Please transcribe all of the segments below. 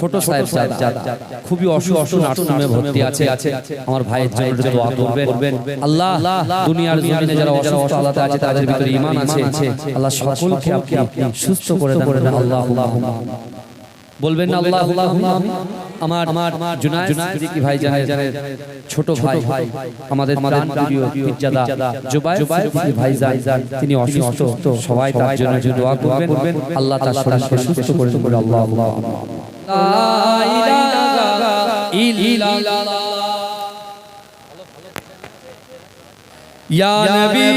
ছোট সাহেব খুবই অসুস্থ নার্সিংহোমে ভর্তি আছে। আমার ভাইয়ের জন্য দোয়া করবেন। আল্লাহ দুনিয়ার জমিনে যারা অসুস্থ আল্লাহ আছে তাদের ভিতরে ঈমান আছে আল্লাহ সকলকে আপনি সুস্থ করে দেন আল্লাহ বলবেন আল্লাহ। আমার আমার জুনায়েদ সিদ্দিকী ভাই জানাই জানাই ছোট ভাই ভাই আমাদের আমাদের প্রিয় পিজ্জাদা জুবায়ের সিদ্দিকী ভাই জান তিনি অসুস্থ সবাই তার জন্য দোয়া করবেন আল্লাহ তার শরীরকে সুস্থ করে দেবেন আল্লাহ আল্লাহ یا نبی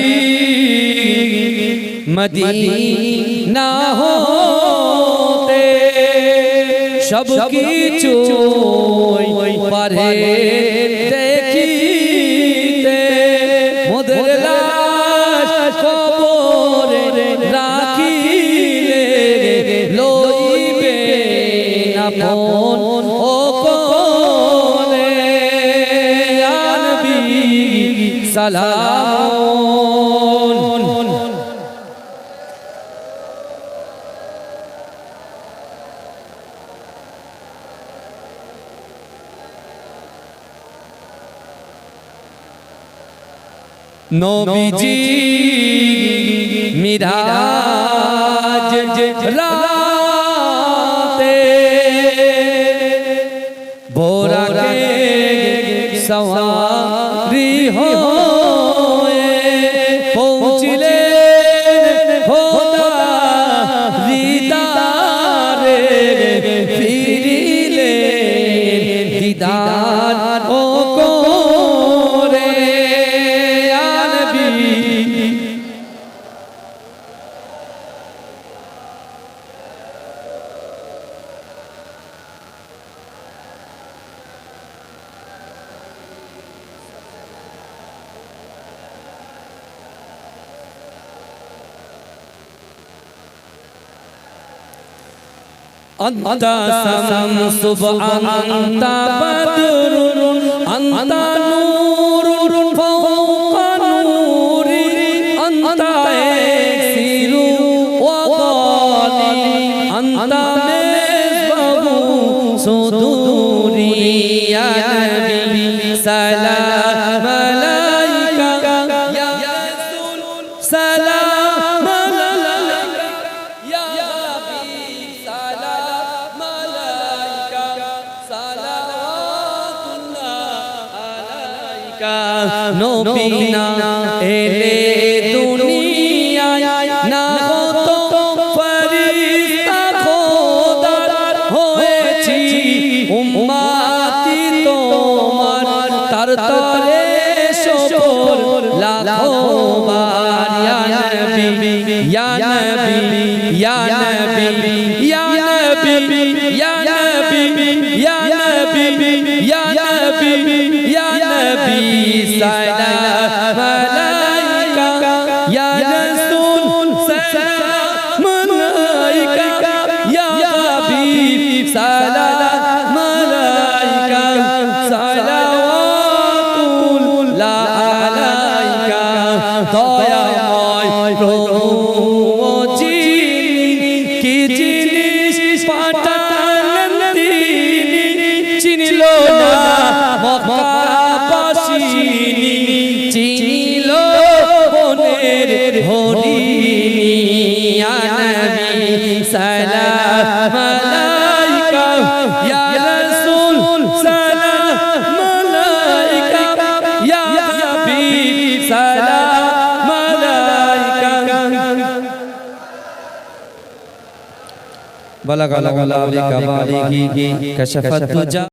مدینہ ہو সব কিছু পারে দেখিতে মোদের নবীজি মিরাজ রাতে বোরাকে সওয়ারি হয়ে أنت شمس أنت بدر أنت نور فوق نوري أنت إكسير وغالي أنت مصباح صدوري يا نبي سلام কা নবী না এলে দুনিয়ায় না হতো ফরিস্তা খোদার হয়েছি। উম্মতি তোমার তার তরে সফল। লাখো বার ইয়া নবী, ইয়া সালাম। بلغ العلا بکماله کشفت جا